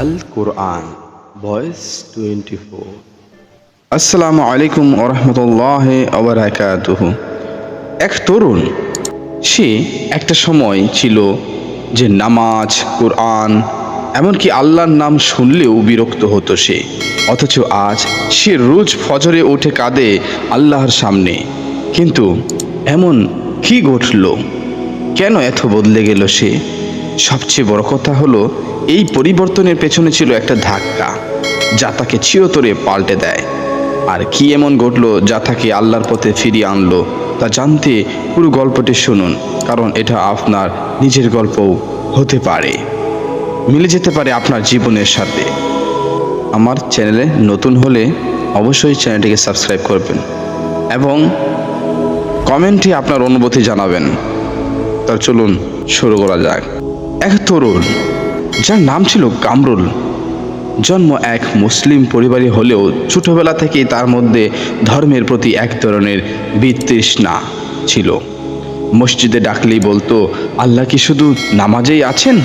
আল কোরআন voice twenty four. আসসালামু আলাইকুম ওরহমতুল্লাহ আবরাকাতুহ এক তরুণ, সে একটা সময় ছিল যে নামাজ, কোরআন, এমনকি আল্লাহর নাম শুনলেও বিরক্ত হতো সে। অথচ আজ সে রোজ ফজরে উঠে কাঁদে আল্লাহর সামনে। কিন্তু এমন কি ঘটল? কেন এত বদলে গেল সে? সবচেয়ে বড় কথা হলো এই পরিবর্তনের পেছনে ছিল একটা ধাক্কা, যা তাকে চিরতরে পাল্টে দেয়। আর কি এমন ঘটলো যা তাকে আল্লাহর পথে ফিরিয়ে আনলো, তা জানতে পুরো গল্পটি শুনুন, কারণ এটা আপনার নিজের গল্পও হতে পারে। মিলে যেতে পারে আপনার জীবনের সাথে। আমার চ্যানেলে নতুন হলে অবশ্যই চ্যানেলটিকে সাবস্ক্রাইব করবেন এবং কমেন্টে আপনার অনুভূতি জানাবেন। তা চলুন শুরু করা যাক। এক তরুণ যার নাম ছিল কামরুল। জন্ম এক মুসলিম পরিবারে হলেও ছোটবেলা থেকেই তার মধ্যে ধর্মের প্রতি এক ধরনের বিতৃষ্ণা ছিল। মসজিদে ডাকলেই বলতো, আল্লাহ কি শুধু নামাজেই আছেন?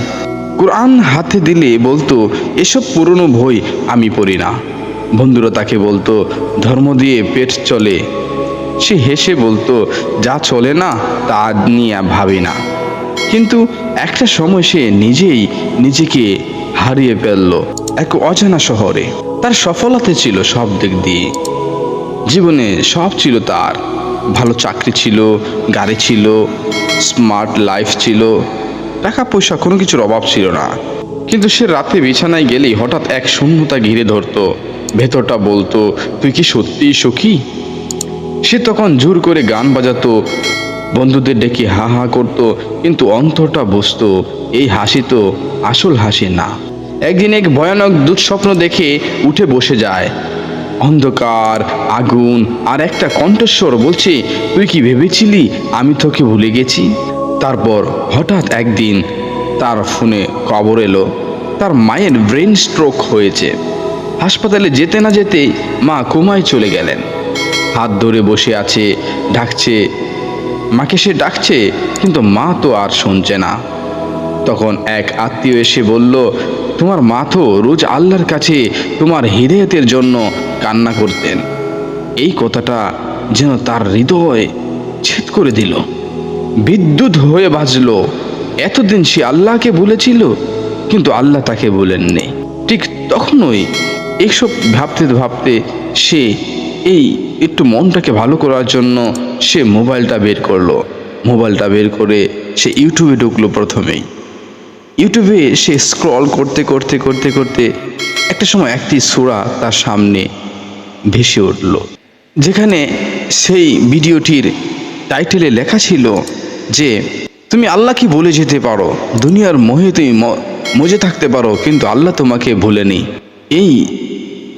কোরআন হাতে দিলে বলতো, এসব পুরনো বই আমি পড়ি না। বন্ধুরা তাকে বলতো, ধর্ম দিয়ে পেট চলে। সে হেসে বলতো, যা চলে না, তা নিয়ে ভাবি না। কিন্তু একটা সময় সে নিজেই নিজেকে হারিয়ে ফেলল এক অজানা শহরে। তার সফলতা ছিল সব দিক দিয়ে। জীবনে সব ছিল তার। ভালো চাকরি ছিল, গাড়ি ছিল স্মার্ট লাইফ ছিল টাকা পয়সা কোনো কিছুর অভাব ছিল না। কিন্তু সে রাতে বিছানায় গেলেই হঠাৎ এক শূন্যতা ঘিরে ধরতো। ভেতরটা বলতো, তুই কি সত্যিই সুখী? সে তখন জোর করে গান বাজাতো বন্ধুদের ডেকে হা হা করত, কিন্তু অন্তরটা বুঝতো, এই হাসি তো আসল হাসি না। একদিন এক ভয়ানক দুঃস্বপ্ন দেখে উঠে বসে যায়। অন্ধকার, আগুন আর একটা কণ্ঠস্বর বলছে, তুই কি ভেবেছিলি আমি তোকে ভুলে গেছি? তারপর হঠাৎ একদিন তার ফোনে খবর এলো, তার মায়ের ব্রেন স্ট্রোক হয়েছে। হাসপাতালে যেতে না যেতেই মা কোমায় চলে গেলেন। হাত ধরে বসে আছে, ডাকছে মাকে সে ডাকছে, কিন্তু মা তো আর শুনছে না। তখন এক আত্মীয় এসে বলল, তোমার মা তো রোজ আল্লাহর কাছে তোমার হৃদয়তের জন্য কান্না করতেন। এই কথাটা যেন তার হৃদয় ছেদ করে দিল। বিদ্যুৎ হয়ে বাজলো। এতদিন সে আল্লাহকে বলেছিল, কিন্তু আল্লাহ তাকে বলেননি। ঠিক তখনই এইসব ভাবতে ভাবতে সে এই একটু মনটাকে ভালো করার জন্য সে মোবাইলটা বের করল। মোবাইলটা বের করে সে ইউটিউবে ঢুকলো প্রথমেই। ইউটিউবে সে স্ক্রল করতে করতে করতে করতে একটা সময় একটি সুরা তার সামনে ভেসে উঠল। যেখানে সেই ভিডিওটির টাইটেলে লেখা ছিল যে, তুমি আল্লাহ কি বলে যেতে পারো, দুনিয়ার মোহে তুমি মজে থাকতে পারো, কিন্তু আল্লাহ তোমাকে ভুলেনি। এই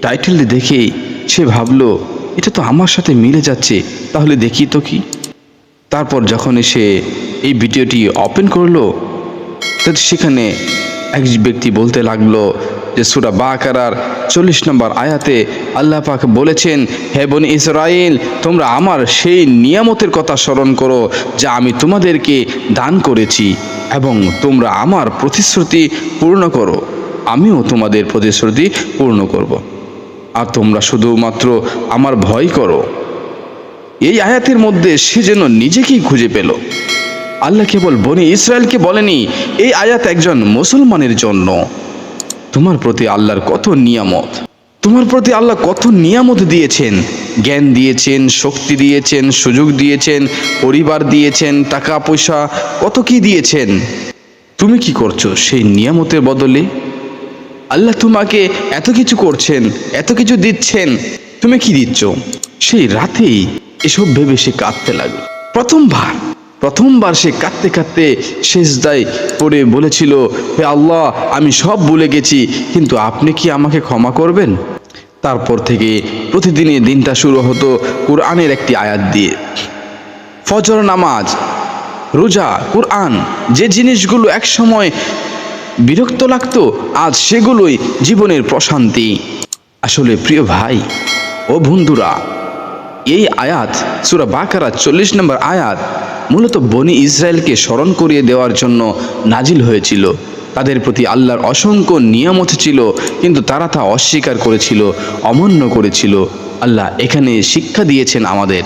টাইটেলটি দেখেই সে ভাবলো এটা তো আমার সাথে মিলে যাচ্ছে, তাহলে দেখি তো কি তারপর যখন সে এই ভিডিওটি ওপেন করল তো সেখানে এক ব্যক্তি বলতে লাগল যে সুরা বা বাকারার চল্লিশ নম্বর আয়াতে আল্লাহ পাক বলেছেন, হে বনি ইসরাইল তোমরা আমার সেই নিয়ামতের কথা স্মরণ করো যা আমি তোমাদেরকে দান করেছি, এবং তোমরা আমার প্রতিশ্রুতি পূর্ণ করো আমিও তোমাদের প্রতিশ্রুতি পূর্ণ করব। আর তোমরা শুধুমাত্র আমার ভয় করো। এই আয়াতের মধ্যে সে যেন নিজেকেই খুঁজে পেল। আল্লাহ কেবল বনি ইসরায়েলকে বলেনি, এই আয়াত একজন মুসলমানের জন্য। তোমার প্রতি আল্লাহর কত নিয়ামত? তোমার প্রতি আল্লাহ কত নিয়ামত দিয়েছেন? জ্ঞান দিয়েছেন, শক্তি দিয়েছেন, সুযোগ দিয়েছেন, পরিবার দিয়েছেন টাকা পয়সা কত কি দিয়েছেন? তুমি কি করছ সেই নিয়ামতের বদলে? আল্লাহ তোমাকে এত কিছু করছেন, এত কিছু দিচ্ছেন, তুমি কি দিচ্ছ? সেই রাতেই এসব ভেবে সে কাঁদতে লাগল। প্রথমবার প্রথমবার সে কাঁদতে কাঁদতে শেষ দায় পড়ে বলেছিল, হে আল্লাহ, আমি সব ভুলে গেছি, কিন্তু আপনি কি আমাকে ক্ষমা করবেন? তারপর থেকে প্রতিদিনই দিনটা শুরু হতো কোরআনের একটি আয়াত দিয়ে। ফজর নামাজ, রোজা, কোরআন, যে জিনিসগুলো একসময় বিরক্ত লাগতো আজ সেগুলোই জীবনের প্রশান্তি। আসলে প্রিয় ভাই, ও বন্ধুরা, এই আয়াত, সুরা বাকারা চল্লিশ নম্বর আয়াত মূলত বনি ইসরায়েলকে স্মরণ করিয়ে দেওয়ার জন্য নাজিল হয়েছিল। তাদের প্রতি আল্লাহর অসংখ্য নিয়ামত ছিল, কিন্তু তারা তা অস্বীকার করেছিল, অমান্য করেছিল। আল্লাহ এখানে শিক্ষা দিয়েছেন আমাদের।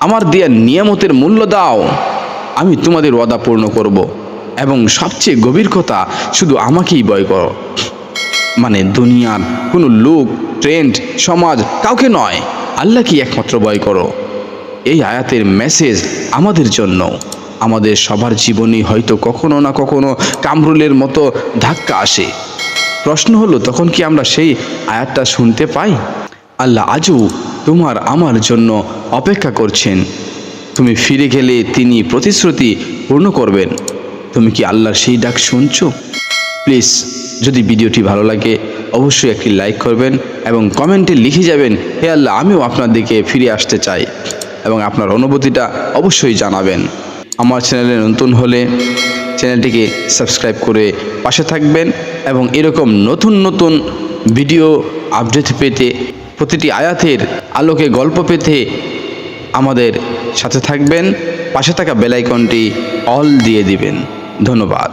আমার দেয়া নিয়ামতের মূল্য দাও, আমি তোমাদের ওয়াদা পূর্ণ করব। এবং সবচেয়ে গভীর কথা, শুধু আমাকেই বয় করো। মানে দুনিয়ার কোনো লোক, ট্রেন্ড, সমাজ কাউকে নয়, আল্লাহকেই একমাত্র ভয় করো। এই আয়াতের মেসেজ আমাদের জন্য। আমাদের সবার জীবনে হয়তো কখনো না কখনো কামরুলের মতো ধাক্কা আসে। প্রশ্ন হলো, তখন কি আমরা সেই আয়াতটা শুনতে পাই? আল্লাহ আজও তোমার আমার জন্য অপেক্ষা করছেন। তুমি ফিরে গেলে তিনি প্রতিশ্রুতি পূর্ণ করবেন। তুমি কি আল্লাহর সেই ডাক শুনছো? প্লিজ যদি ভিডিওটি ভালো লাগে, অবশ্যই একটি লাইক করবেন এবং কমেন্টে লিখে যাবেন, হে আল্লাহ, আমিও আপনার দিকে ফিরে আসতে চাই। এবং আপনার অনুভূতিটা অবশ্যই জানাবেন। আমার চ্যানেলে নতুন হলে চ্যানেলটিকে সাবস্ক্রাইব করে পাশে থাকবেন এবং এরকম নতুন নতুন ভিডিও আপডেট পেতে প্রতিটি আয়াতের আলোকে গল্প পেতে আমাদের সাথে থাকবেন। পাশে থাকা বেলাইকনটি অল দিয়ে দিবেন। ধন্যবাদ।